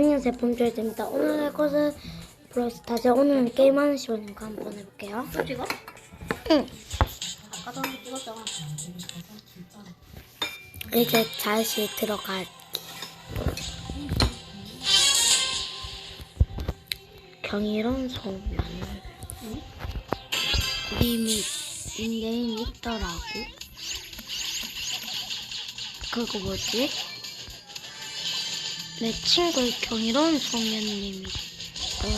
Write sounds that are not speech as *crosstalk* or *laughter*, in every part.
그냥 제품 조회됩니다. 오늘 할 것은 브로스타즈. 오늘은 게임하는 시간이니까 한번 해볼게요. 또 찍어? 응. 아까 전에 찍었잖아. 이제 다시 들어가. 경이로운 소면. 이미 인게임 있더라고. 그거 뭐지? 내 친구 경이로운 소면님이 있더라.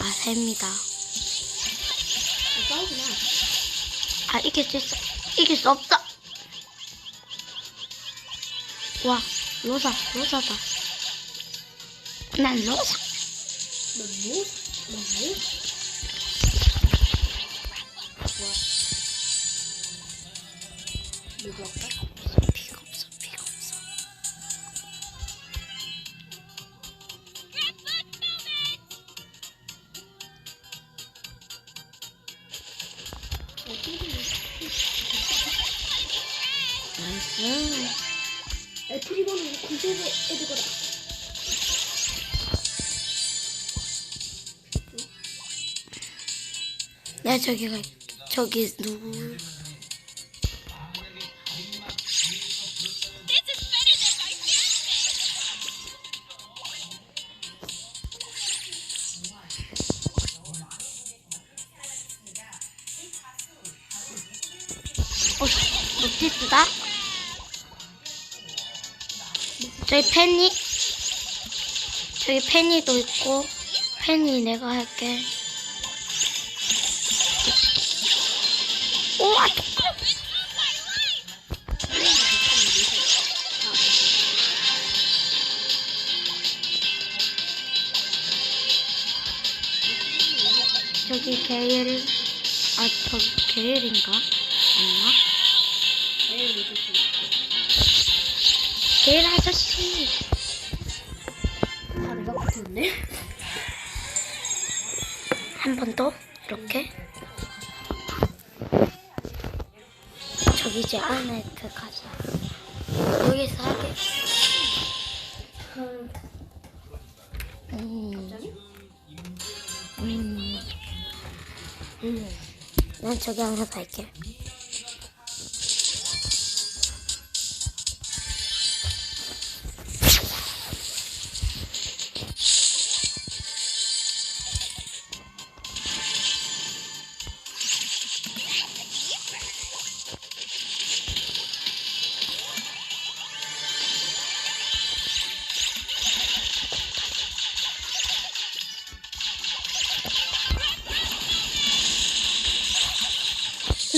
아, 마. 아 이길 수 있어 이길 수 없어 와 로사 로사다 난 로사 너 뭐? 너 뭐? 누구 할까? 군대에 애들거라. 야 저기 가 저기 누구 저기 penny? 저기 펜이도 있고 펜이 내가 할게 우와 저기 게일 아 저기 게일인가? 게일 아저씨 아 내가 붙었네. 한 번 더 이렇게 저기 이제 안에 들어가자 여기서 하게 음. 음. 음. 난 저기 안에 갈게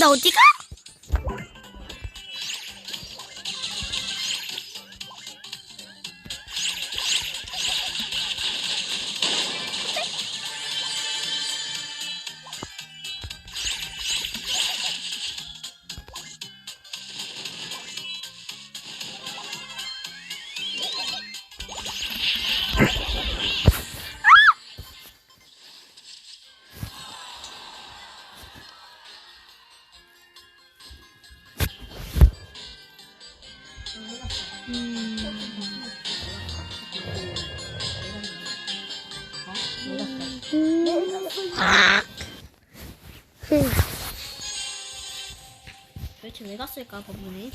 어디가? 왜 갔을까 그분이?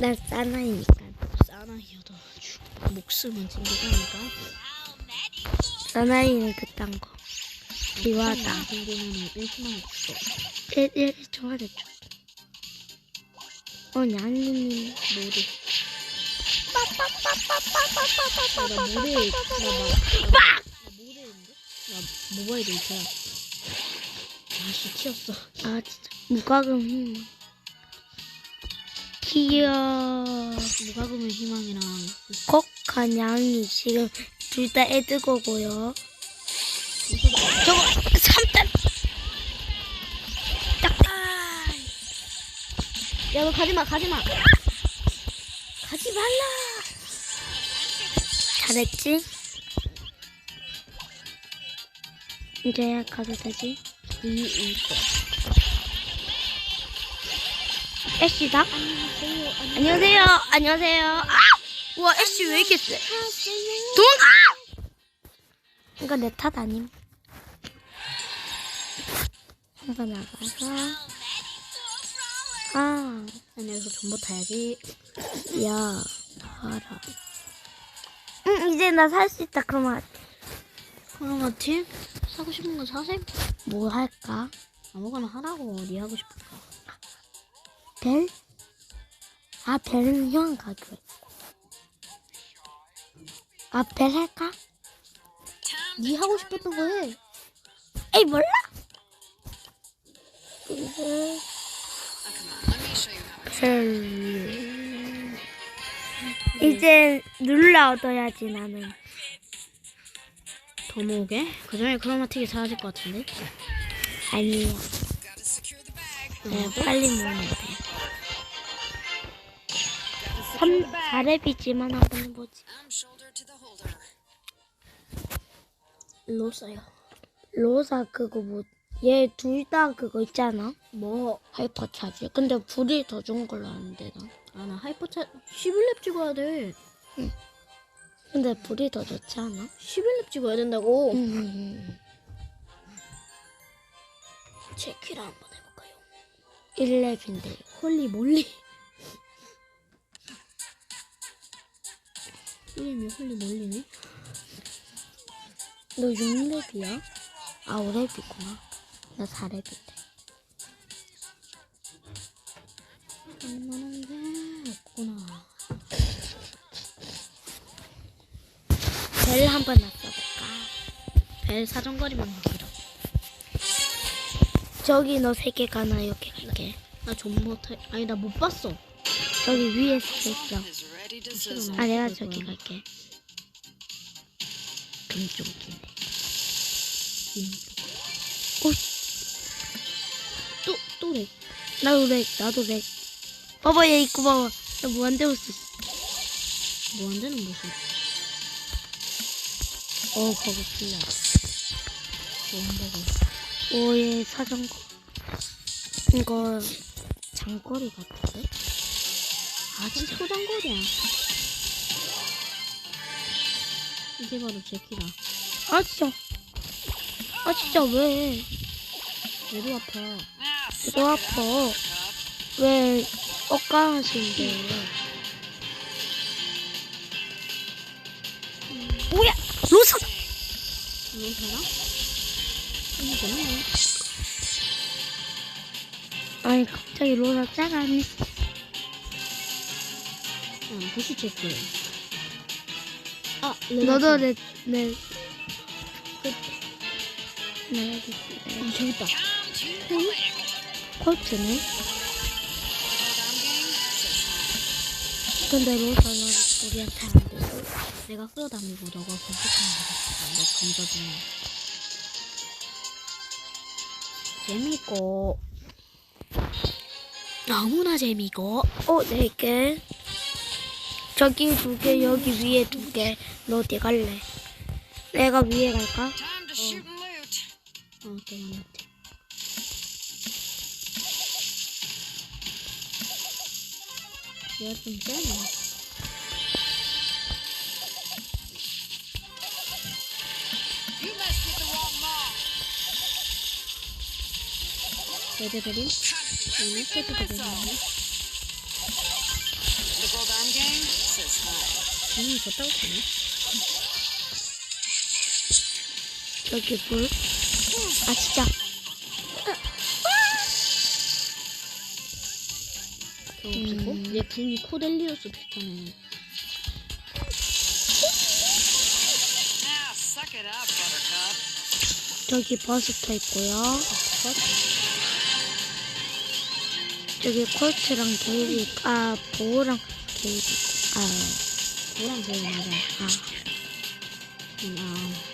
난 사나이니까 싸나이여도 목숨은 챙겨가니까. 사나이는 그딴 거 비와다 정도면은 1초 만에 죽어. 1, 1, 좋아졌죠 어 냥이님 모두. 나 모래, 나 막, 나 모래인데? 나 모바일에 있잖아. 아씨, 튀었어. 아 진짜 무과금 희망 귀여 무과금의 희망이랑 kok과 냥이 지금 둘 다 애드거고요 저거 3단 딱 야, 너 가지마, 가지마. 가지 말라 잘했지? 이제야 가도 되지? 이, 이, 거. 애쉬다? 안녕하세요. 안녕하세요. 안녕하세요. 아! 우와, 애쉬 왜 이렇게 세? 도망가! 이거 내 탓 아님. 한번 나가서. 아, 아니 여기서 존버 타야지. 야, 살아. 응, 이제 나 살 수 있다. 그러면 그럼 팀 사고 싶은 거 사셈. 뭐 할까? 아무거나 하라고. 네 하고 싶은 거. 벨? 아, 벨은 형 했고. 아, 벨 할까? 네 하고 싶었던 거 해. 에이, 몰라? 근데, 벨. 이제 눌러 얻어야지, 나는. 더 모으게? 그 전에 크로마틱이 사라질 것 같은데? 아니야. 네, 빨리 모으면 돼. 3, 4렙이지만 한번 해보지. 로사요. 로사 그거 뭐, 얘 둘 다 그거 있잖아? 뭐? 하이퍼 차지. 근데 불이 더 좋은 걸로 아는데, 나. 아 나 하이퍼 차 11렙 찍어야 돼. 근데 불이 더 좋지 않아? 11렙 찍어야 된다고. 음, 체키라 한번 해볼까요? 1렙인데. 홀리 몰리. 이름이 홀리 몰리네. 너 6렙이야? 아, 5렙이구나. 나 4렙인데. 얼마나 게 없구나. 벨 한번 놨어볼까? 벨 사정거리만 길어. 저기 너 세 개 가나 여기 갈게. 나 존버 타 아니 나 못 봤어. 저기 위에 있어. 아, 내가 못 저기. 갈게. 금쪽이네. 오, 또 또래. 나도 렉, 나도 렉. 봐봐, 얘 있고 봐봐. 나 무한대우스. 뭐안 되는 모습. 어, 거기 풀려. 뭔 오, 얘 사정거. 이거 장거리 같은데? 아 진짜 초장거리야. 이게 바로 제키라. 아, 진짜. 아, 진짜 왜? 얘도 아파. 이거 아파. 왜 엇강하신데? 뭐야? 로사! 이거 되네. 아니, 갑자기 로사 짜가니. 응, 부시 체크. 아, 너도 내. 내, 내, 끝. 내, 내, 아, 재밌다. 콜트네? 근데 로사는 우리한테 안 돼. 내가 끌어다니고 너가 검색하면 되겠다. 너 감자주네. 재밌고 너무나 재미고 어, 네 개. 저기 두 개, 여기 위에 두 개. 너 어디 갈래? 내가 위에 갈까? 어, 내가 못해. 얘가 좀 세네. 레드베린? 응, 레드베린 음, 좋다고 했네. 저기 물. 아, 진짜. 그거 없었고? 얘 궁이 코델리우스 비슷하네. 저기 버스터 있고요. 저기 콜트랑 게이지, 아, 보호랑 게이지. 아, 뭐랑 제일 맞아. 아. 음, 아.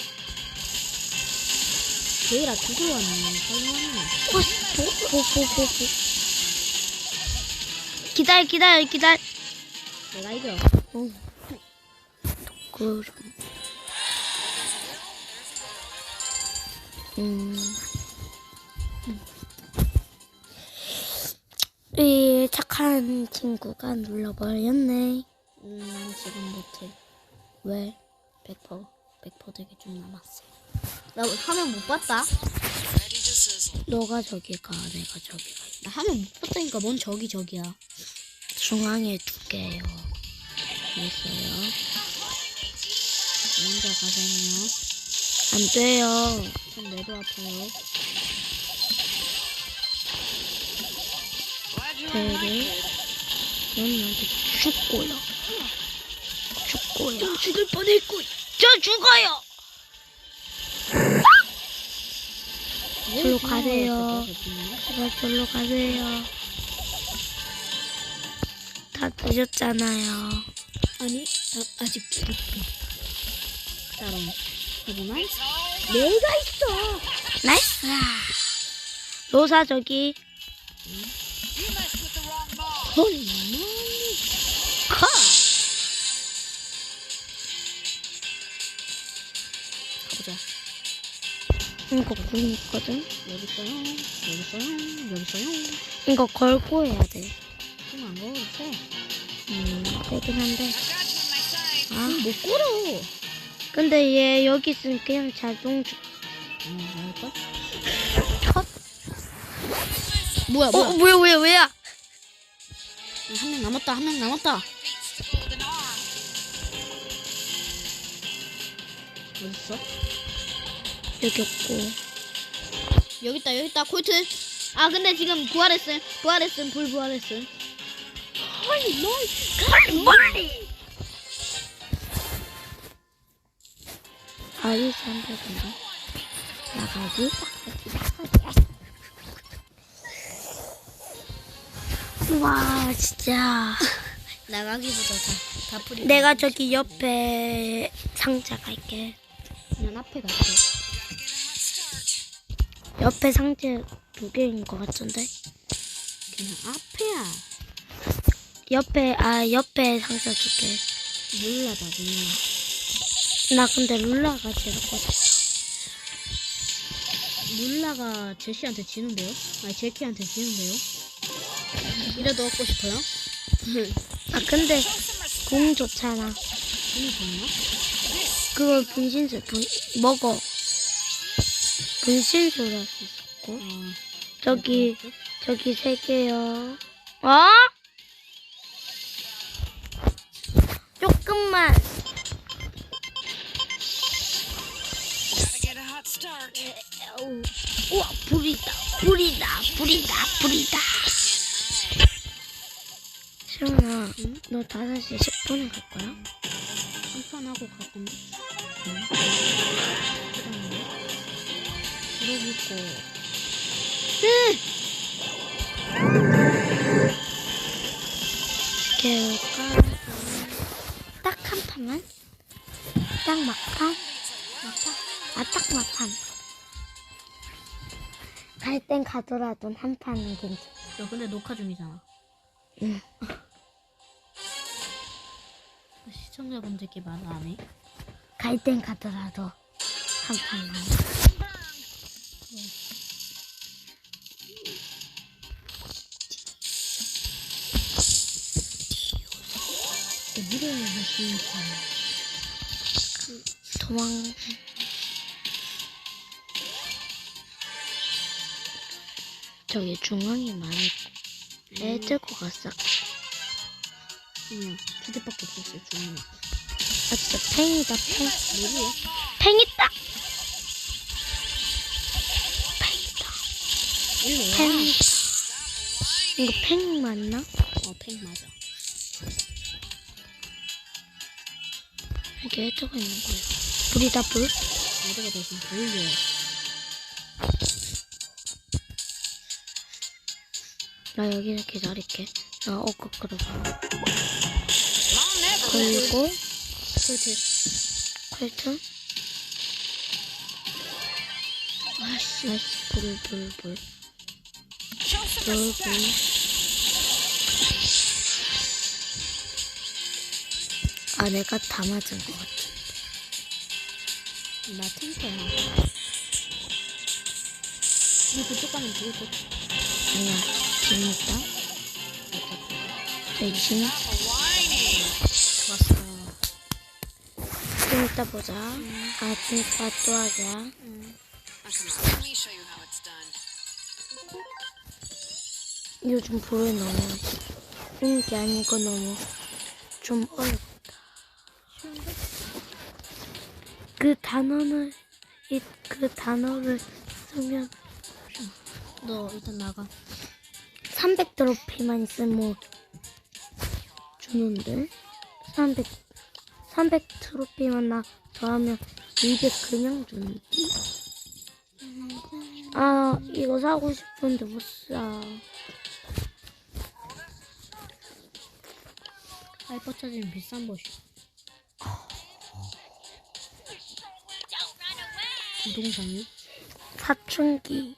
제일아 두고 왔네. 설명하네. 어, 보, 보, 보, 보, 보. 기다려, 기다려, 기다려. 내가 이겨. 어. 그럼. 음. 이 착한 친구가 눌러버렸네. 음, 난 지금 못해. 왜? 100% 100% 되게 좀 남았어. 나 화면 못 봤다. 너가 저기 가, 내가 저기 가. 나 화면 못 봤다니까 뭔 저기 저기야. 중앙에 두 개요. 있어요. 먼저 가자니요. 안 돼요. 좀 내도 아파요. 배를 넌 나한테 죽고요. 죽고요. 죽을 뻔했고. 저 죽어요. 절로 가세요. 제발 절로 가세요. 다 늦었잖아요. 아니, 아, 아직 부럽다. 따로. 하지만 내가 있어. 나이스. 로사 저기. 헐, 이거 군 있거든. 여기 있어요. 여기 있어요. 여기 있어요. 이거 걸고 해야 돼. 지금 안 걸어도 돼. 음, 되긴 한데. 아, 아, 못 걸어. 근데 얘 여기 있으면 그냥 자동 죽. 어, 나올까? 컷. 뭐야, 어, 뭐야. 뭐야, 뭐야, 뭐야? 한 명 남았다, 한 명 남았다. 어딨어? 여기 없고. 여기 있다, 여기 있다, 콜트. 아, 근데 지금 부활했음. 부활했음, 불 부활했음. 헐, 널. 머리. 아리스 한대 건가? 나가기. 와, 진짜. *laughs* 나가기보다 다, 다 풀이. 내가 저기 옆에 상자 갈게. 그냥 앞에 갈게. 옆에 상자 두 개인 것 같은데? 그냥 앞에야. 옆에, 아, 옆에 상자 두 개. 몰라다, 몰라. 나 근데 룰라가 제일 거다. 룰라가 제시한테 지는데요? 아니, 제키한테 지는데요? 이래도 얻고 싶어요? *laughs* 아, 근데 공 좋잖아. 힘이 좋나? 그걸 분신술 분, 먹어. 수 있었고. 어, 저기, 저기 세 개요. 어? 조금만. 우와, 불이다, 불이다, 불이다, 불이다. 시원아, 응? 너 5시 10분에 갈 거야? 한판 하고 갈 건데. 응. 그러고 있고. 개울까? 딱한 판만? 딱 막판? 막판? 아, 딱 막판. 갈 땐 가더라도 한 판은 괜찮아. 너 근데 녹화 중이잖아. 응. 시청자분들께 말 안 해? 갈 땐 가더라도 한 판만. 무대에 하시니까. 도망. 저기 중앙이 많이 애 들고 갔어. 그냥 두대밖에 없었어요, 주문이. 아 진짜 팽이다 팽. 팽 있다. 팽. 이거 팽 맞나? 어, 팽 맞아. 이게 해저가 있는 거야. 불이다 불. 어디가 대신 보이려. 나 여기 기다릴게. 나 어거 끌어봐. 그리고 콜트. 컬트. 아씨. 나이스 불, 불, 불. 불, 불. 아, 내가 다 맞은 것 같아. 나 탱커야. 너 그쪽 가면 죽을 것 아니야, 재밌다. 대신 좋았어. 좀 이따 보자. 아, 좀 이따 또 하자. 요즘 불을 너무 쉬운 게 아니고 너무 좀 어렵다. 그 단어를 이그 단어를 쓰면 너 일단 나가. 300 트로피만 있으면 뭐 주는데 300 300 트로피만 나 더하면 200 그냥 주는데 아 이거 사고 싶은데 못 사. 하이퍼 차지는 비싼 것이. 부동산이? 사춘기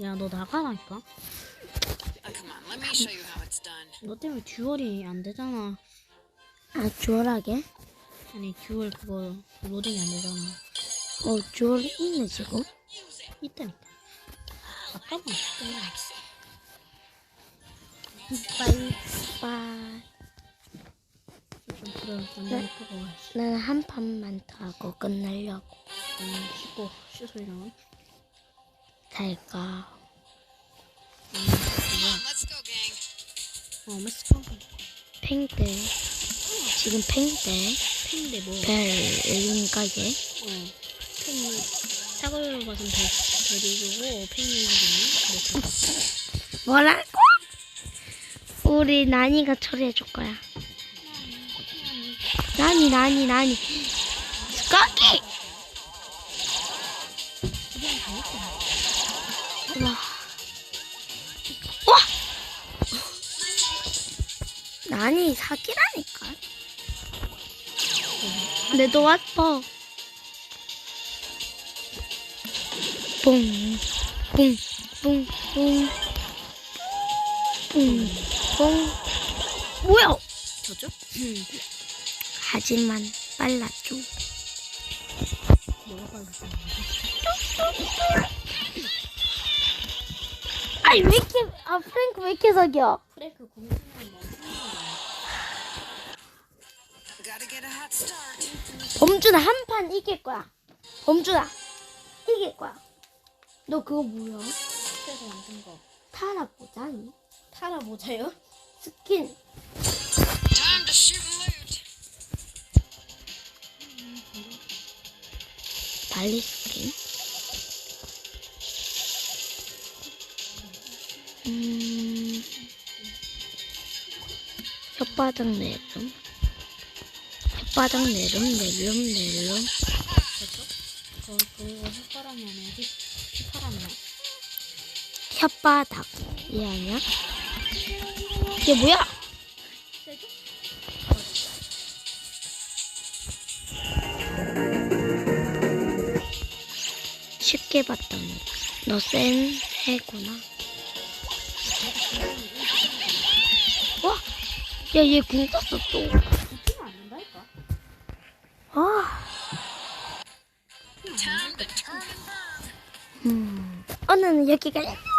야, 너 나가라니까. 너 때문에 듀얼이 안 되잖아. 아 주얼하게 아니, 듀얼 그거 로딩이 안 되잖아. 어 주얼 있네 지금 있다니까. 아까만 이 빠이 좀 그래, 완전 예쁘고. 나는 한 판만 더 하고 끝내려고 음, 씻고, 씻소리랑. 잘가 Come on, let's go, gang. 어. 팽대 지금 팽대 팽인데 뭐. 별인가 얘 어. 팽이. 사골 가슴 배, 배리고, 팽이거든요. 뭐, 그거. 뭐라고? 우리 나니가 처리해 줄 거야 나니 나니 나니 스카키 와. 와. 나니 사기라니까. 내도 왔어. 뿡, 뿡, 뿡, 뿡, 뿡, 뿡. 뭐야? 저죠? 음. 하지만 빨랐죠. 뭐가 빨랐어? 아니 왜 이렇게 아 프랭크 왜 이렇게 사겨? hot start. 범준아 한 판 이길 거야. 범준아 이길 거야. 너 그거 뭐야? 그래서 만든 거. 타라 보자니? 모자요? 스킨. 발리 스킨. 음 혓바닥 내름 혓바닥 내름 내름 내름 아니라 휘파람이야. 혓바닥 이 아니야? 이게 뭐야? 쉽게 봤더니 너센 해구나. 와, 야얘궁 떴어 또. 아, burn. 음, 오늘은 여기까지.